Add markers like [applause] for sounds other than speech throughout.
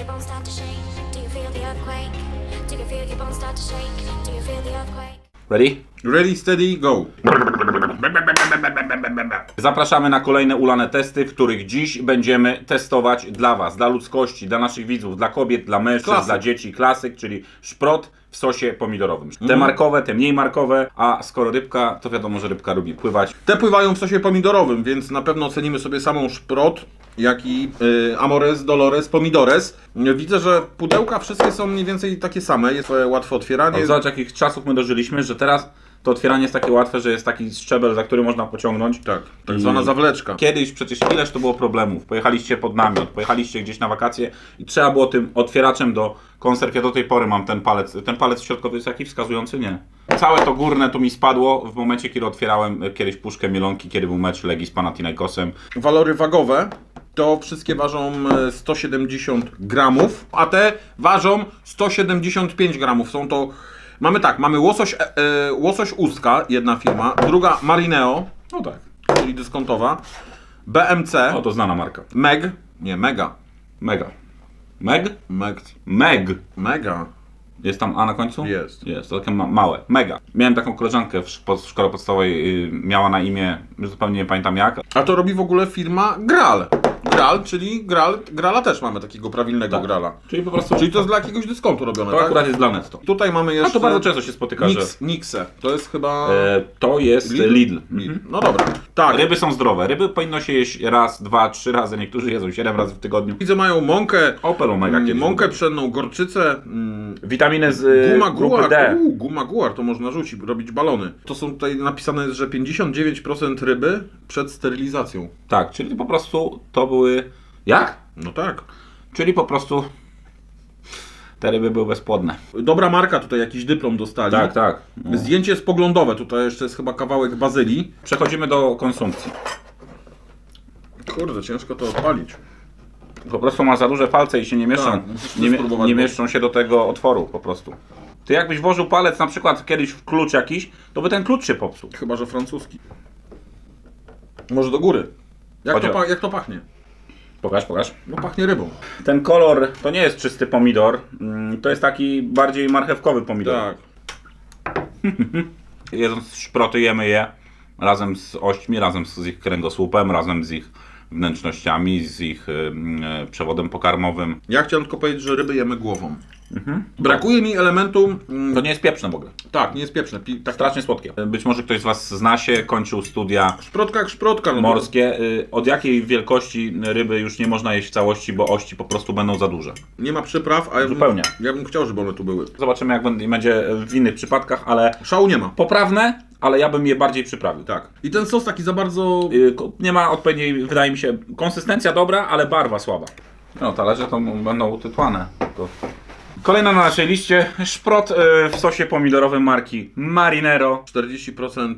your bones start to shake? Do you feel the earthquake? Do you feel your bones start to shake? Do you feel the earthquake? Ready? Ready, steady, go. Zapraszamy na kolejne ulane testy, w których dziś będziemy testować dla Was, dla ludzkości, dla naszych widzów, dla kobiet, dla mężczyzn, Klasyk. dla dzieci klasyk, czyli szprot w sosie pomidorowym. Te markowe, te mniej markowe, a skoro rybka, to wiadomo, że rybka lubi pływać. Te pływają w sosie pomidorowym, więc na pewno ocenimy sobie samą szprot, jak i y, Amores, Dolores, Pomidores. Widzę, że pudełka wszystkie są mniej więcej takie same, jest e, łatwe otwieranie. Zobacz, jakich czasów my dożyliśmy, że teraz to otwieranie jest takie łatwe, że jest taki szczebel, za który można pociągnąć. Tak, tak I- zwana zawleczka. Kiedyś przecież ileż to było problemów. Pojechaliście pod namiot, pojechaliście gdzieś na wakacje i trzeba było tym otwieraczem do konserw. Ja do tej pory mam ten palec. Ten palec środkowy jest jaki wskazujący? Nie. Całe to górne tu mi spadło w momencie, kiedy otwierałem e, kiedyś puszkę mielonki, kiedy był mecz Legii z Panathinaikosem. Walory wagowe to wszystkie ważą e, 170 gramów, a te ważą 175 gramów. Są to, mamy tak, mamy łosoś, e, e, łosoś ustka, jedna firma, druga Marineo, No tak. czyli dyskontowa, BMC, O, to znana marka. Meg, nie, Mega, Mega. Meg? Meg, Meg. Mega, Jest tam A na końcu? Jest. Jest, to takie ma małe. Mega. Miałem taką koleżankę w, sz- po- w szkole podstawowej, y, miała na imię, zupełnie nie pamiętam jak, a to robi w ogóle firma Gral. Gral, czyli Gral, Grala też mamy takiego prawilnego Tak. Grala. Czyli po prostu... Czyli to jest dla jakiegoś dyskontu robione, to tak? akurat jest dla Netto. Tutaj mamy jeszcze... A to bardzo często się spotyka, że... Nix, Nixe, to jest chyba... E, to jest Lidl. Mhm. No dobra, tak. Ryby są zdrowe. Ryby powinno się jeść raz, dwa, trzy razy. Niektórzy jedzą siedem razy w tygodniu. Widzę, mają mąkę, Opel Omega mm, mąkę pszenną, gorczycę, mm, Witaminy z y, guma grupy D. Uu, guma guar, to można rzucić, robić balony. To są tutaj napisane, że 59% ryby przed sterylizacją. Tak, czyli po prostu to były... Jak? No tak. Czyli po prostu te ryby były bezpłodne. Dobra marka, tutaj jakiś dyplom dostali. Tak, tak. No. Zdjęcie jest poglądowe, tutaj jeszcze jest chyba kawałek bazylii. Przechodzimy do konsumpcji. Kurde, ciężko to odpalić. Po prostu ma za duże palce i się nie mieszczą. Tak, nie, nie mieszczą się do tego otworu po prostu. Ty jakbyś włożył palec na przykład kiedyś w klucz jakiś, to by ten klucz się popsuł. Chyba, że francuski. Może do góry. Jak, to, o- pa- jak to pachnie? Pokaż, pokaż. No pachnie rybą. Ten kolor to nie jest czysty pomidor, mm, to jest taki bardziej marchewkowy pomidor. Tak. [laughs] Jedząc szproty jemy je razem z ośćmi, razem z ich kręgosłupem, razem z ich wnętrznościami, z ich e, przewodem pokarmowym. Ja chciałem tylko powiedzieć, że ryby jemy głową. Brakuje mi elementu. Mm, To nie jest pieprzne w ogóle. tak, nie jest pieprzne. Pi- tak, Strasznie słodkie. Być może ktoś z Was zna się, kończył studia Szprotka jak szprotka. No morskie. Y, Od jakiej wielkości ryby już nie można jeść w całości, bo ości po prostu będą za duże. Nie ma przypraw, a ja bym, Zupełnie. ja bym chciał, żeby one tu były. Zobaczymy jak będzie- będzie w innych przypadkach, ale Szału nie ma. poprawne, ale ja bym je bardziej przyprawił. Tak. I ten sos taki za bardzo. Y, ko- Nie ma odpowiedniej, wydaje mi się, konsystencja dobra, ale barwa słaba. No, talerze to m- będą utytłane. To... Kolejna na naszej liście szprot y, w sosie pomidorowym marki Marinero. 40%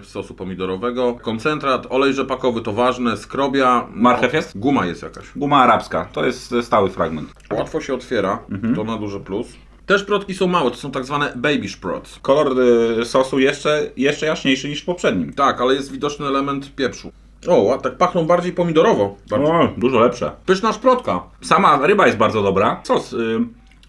y, sosu pomidorowego, koncentrat, olej rzepakowy to ważne, skrobia. Marchew jest? Guma jest jakaś. Guma arabska, to jest y, stały fragment. Łatwo się otwiera, Mhm. to na duży plus. Te szprotki są małe, to są tak zwane baby szprots. Kolor y, sosu jeszcze, jeszcze jaśniejszy niż w poprzednim. Tak, ale jest widoczny element pieprzu. O, a tak pachną bardziej pomidorowo. Bardzo. O, dużo lepsze. Pyszna szprotka. Sama ryba jest bardzo dobra. Sos y,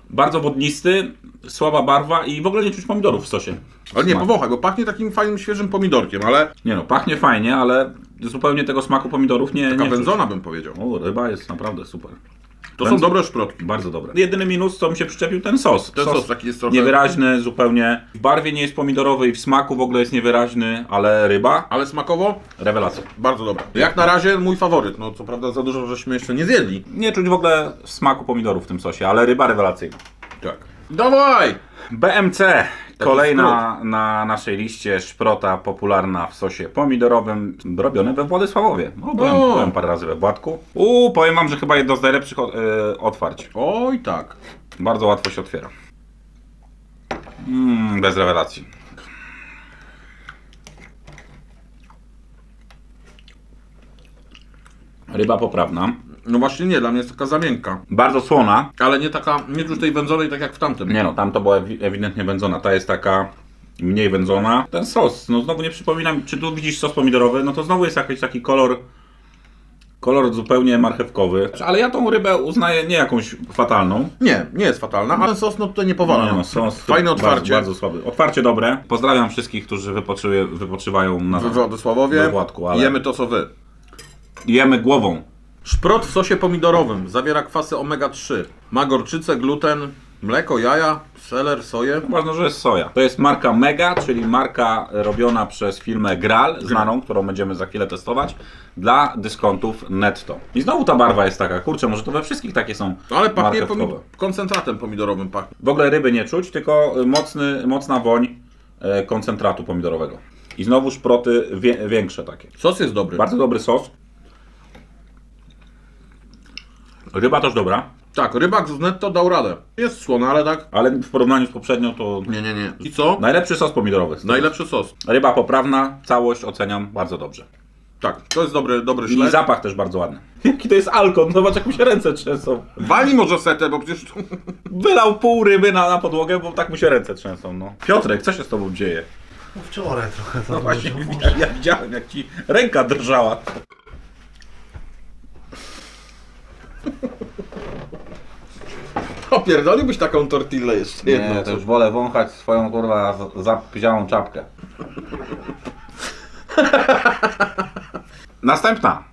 bardzo wodnisty, słaba barwa i w ogóle nie czuć pomidorów w sosie. Ale nie, Smak. powąchaj, bo pachnie takim fajnym, świeżym pomidorkiem, ale Nie no, pachnie fajnie, ale zupełnie tego smaku pomidorów nie, taka nie wędzona bym powiedział. czuć. O, ryba jest naprawdę super. To są dobre szprotki. Bardzo dobre. Jedyny minus, co mi się przyczepił, ten sos. Ten sos taki jest trochę- Niewyraźny zupełnie. W barwie nie jest pomidorowy i w smaku w ogóle jest niewyraźny, ale ryba, Ale smakowo rewelacja. bardzo dobra. Jak na razie mój faworyt. No co prawda za dużo żeśmy jeszcze nie zjedli. Nie czuć w ogóle smaku pomidorów w tym sosie, ale ryba rewelacyjna. Tak. Dawaj! BMC, kolejna na naszej liście szprota popularna w sosie pomidorowym, robione we Władysławowie. No, byłem, O! byłem parę razy we Władku. Uuu, powiem wam, że chyba jedno z najlepszych o- e, otwarć. Oj tak. Bardzo łatwo się otwiera. Mm, bez rewelacji. Ryba poprawna. No właśnie nie, dla mnie jest taka za miękka. Bardzo słona. Ale nie taka, nie czuć tej wędzonej tak jak w tamtym. Nie no, tam to była ewi- ewidentnie wędzona. Ta jest taka mniej wędzona. Ten sos, no znowu nie przypominam, czy tu widzisz sos pomidorowy, no to znowu jest jakiś taki kolor Kolor zupełnie marchewkowy. Ale ja tą rybę uznaję nie jakąś fatalną. Nie, nie jest fatalna, ale sos no tutaj nie powala. Nie no, sos Fajne bardzo, otwarcie. Bardzo słaby. Otwarcie dobre. Pozdrawiam wszystkich, którzy wypoczyły, wypoczywają na we Władku, ale jemy to co wy. jemy głową. Szprot w sosie pomidorowym. Zawiera kwasy omega-3. Ma gorczycę, gluten, mleko, jaja, seler, soję. Ważne, że jest soja. To jest marka Mega, czyli marka robiona przez firmę Gral, znaną, którą będziemy za chwilę testować, dla dyskontów netto. I znowu ta barwa jest taka, kurczę, może to we wszystkich takie są Ale pachnie marchewkowe. pomi- koncentratem pomidorowym pachnie. W ogóle ryby nie czuć, tylko mocny, mocna woń e, koncentratu pomidorowego. I znowu szproty wie, większe takie. Sos jest dobry. Bardzo dobry sos. Ryba też dobra, Tak, rybak z netto dał radę. Jest słona, ale tak. ale w porównaniu z poprzednią to Nie, nie, nie. I co? najlepszy sos pomidorowy. Najlepszy sos. Ryba poprawna, całość oceniam bardzo dobrze. Tak, to jest dobry, dobry I zapach też bardzo ładny. [laughs] Jaki to jest alkon, zobacz jak mu się ręce trzęsą. Wali może setę, bo przecież tu... [laughs] Wylał pół ryby na, na podłogę, bo tak mu się ręce trzęsą, no. Piotrek, co się z tobą dzieje? Wczoraj trochę to No właśnie, ja, [laughs] ja widziałem jak ci ręka drżała. [laughs] Opierdoliłbyś taką tortillę jeszcze jedną. Nie, to już wolę wąchać swoją kurwa zapziałą czapkę. [laughs] Następna.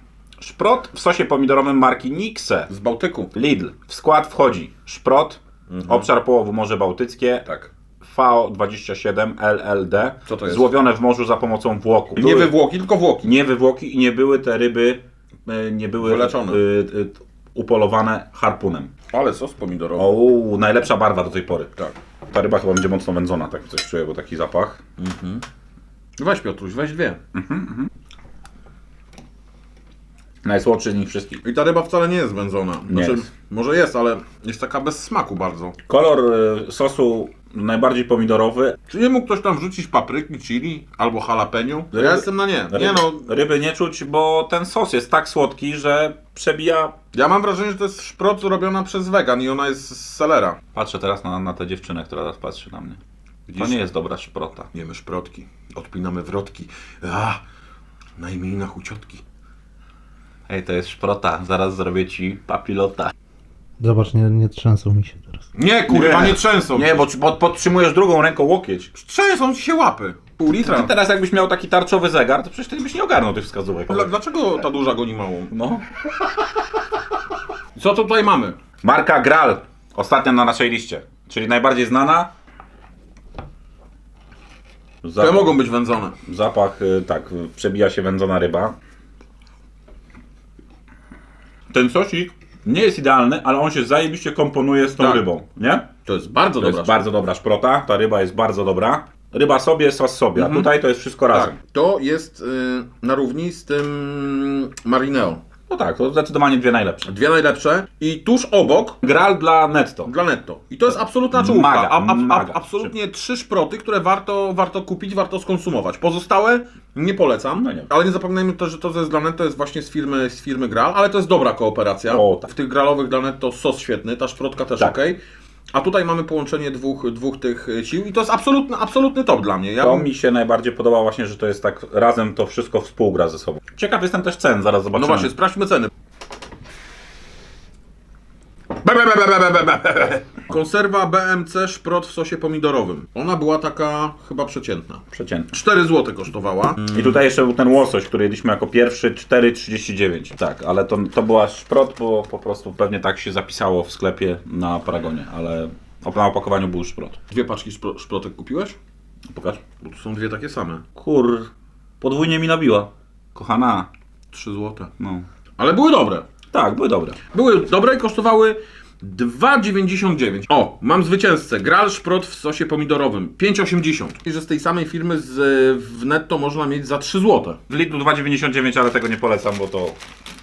Szprot w sosie pomidorowym marki Nixe. Z Bałtyku. Lidl. W skład wchodzi szprot, obszar połowu Morze Bałtyckie, Tak. VO27 LLD, Co to jest? złowione w morzu za pomocą włoku. Nie Były- wywłoki, tylko włoki. nie wywłoki i nie były te ryby, e, nie były Wyleczone. e, e, upolowane harpunem. Ale sos pomidorowy. O, najlepsza barwa do tej pory. Tak. Ta ryba chyba będzie mocno wędzona, tak coś czuję, bo taki zapach. Weź Piotruś, weź dwie. Najsłodszy z nich wszystkich. I ta ryba wcale nie jest wędzona. Nie Znaczy, jest. może jest, ale jest taka bez smaku bardzo. Kolor e, sosu najbardziej pomidorowy. Czy nie mógł ktoś tam wrzucić papryki, chili albo jalapeno? Ryby- Ja jestem na nie. Ryby, Nie no, ryby nie czuć, bo ten sos jest tak słodki, że przebija. ja mam wrażenie, że to jest szprot robiona przez wegan i ona jest z selera. Patrzę teraz na, na tę dziewczynę, która teraz patrzy na mnie. To Widzisz? nie jest dobra szprota. Jemy szprotki, odpinamy wrotki. A, na imieninach u ciotki. Ej, to jest szprota, zaraz zrobię ci papilota. Zobacz, nie, nie trzęsą mi się. Nie, kurwa, nie, trzęsą. Nie, bo, bo podtrzymujesz drugą ręką łokieć. Trzęsą ci się łapy. Pół litra. Ty teraz jakbyś miał taki tarczowy zegar, to przecież ty byś nie ogarnął tych wskazówek. Dla, dlaczego ta duża goni małą? No. Co tutaj mamy? Marka Gral, ostatnia na naszej liście, czyli najbardziej znana. Te Zapach, mogą być wędzone. zapach y, tak, y, przebija się wędzona ryba. Ten sosik nie jest idealny, ale on się zajebiście komponuje z tą Tak. rybą, nie? To jest bardzo To dobra jest bardzo dobra szprota, ta ryba jest bardzo dobra. Ryba sobie, sos sobie, a tutaj to jest wszystko razem. Tak, to jest y, na równi z tym Marineo. No tak, to zdecydowanie dwie najlepsze. Dwie najlepsze i tuż obok Gral dla netto. dla netto. I to jest absolutna czołówka. Maga, a, a, maga. a, absolutnie trzy szproty, które warto, warto kupić, warto skonsumować. Pozostałe nie polecam, No nie. ale nie zapominajmy też, że to, jest dla netto jest właśnie z firmy, z firmy Gral, ale to jest dobra kooperacja. O, tak. W tych gralowych dla netto sos świetny, ta szprotka też Tak. ok. A tutaj mamy połączenie dwóch, dwóch tych sił i to jest absolutny, absolutny top dla mnie. Ja To bym- mi się najbardziej podoba właśnie, że to jest tak razem to wszystko współgra ze sobą. Ciekaw jestem też cen, zaraz No zobaczymy. właśnie, sprawdźmy ceny. Be, be, be, be, be, be, be. Konserwa BMC szprot w sosie pomidorowym. Ona była taka chyba przeciętna. Przeciętnie. 4 zł kosztowała. I tutaj jeszcze był ten łosoś, który jedliśmy jako pierwszy 4,39. Tak, ale to, to była szprot, bo po prostu pewnie tak się zapisało w sklepie na Paragonie, ale na opakowaniu był szprot. Dwie paczki szpro, szprotek kupiłeś? Pokaż. Bo tu są dwie takie same. Kur, podwójnie mi nabiła. Kochana, 3 zł. no. Ale były dobre. Tak, były dobre. Były dobre i kosztowały 2,99. O, mam zwycięzcę. Gral szprot w sosie pomidorowym. 5,80. I że z tej samej firmy z, w netto można mieć za 3 zł. W Lidlu 2,99, ale tego nie polecam, bo to,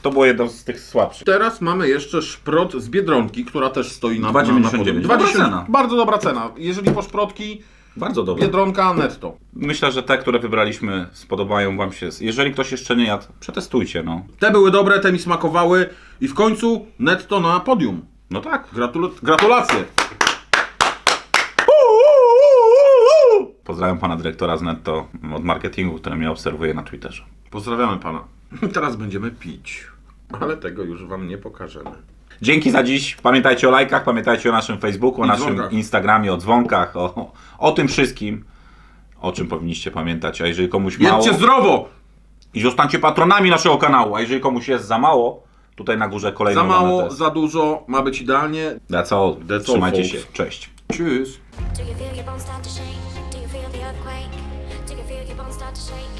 to było jedno z tych słabszych. Teraz mamy jeszcze szprot z Biedronki, która też stoi na 2,99. na, na podium. Dobra 2,10. cena. Bardzo dobra cena. Jeżeli po szprotki, Bardzo dobre. Biedronka netto. Myślę, że te, które wybraliśmy, spodobają Wam się. Jeżeli ktoś jeszcze nie jadł, przetestujcie, no. Te były dobre, te mi smakowały i w końcu netto na podium. No tak. Gratul gratulacje. Pozdrawiam pana dyrektora z Netto od marketingu, który mnie obserwuje na Twitterze. Pozdrawiamy pana. [laughs] Teraz będziemy pić. Ale tego już wam nie pokażemy. Dzięki za dziś. Pamiętajcie o lajkach, pamiętajcie o naszym Facebooku, o I naszym dzwonkach. Instagramie, o dzwonkach, o, o tym wszystkim, o czym powinniście pamiętać. A jeżeli komuś mało, Jedzcie zdrowo! i zostańcie patronami naszego kanału. A jeżeli komuś jest za mało, tutaj na górze kolejny Za mało, za dużo, ma być idealnie. That's all. That's all, Trzymajcie folks. się. Cześć. Tschüss. Do you feel your bones start to shake? Do you feel the earthquake? Do you feel your bones start to shake?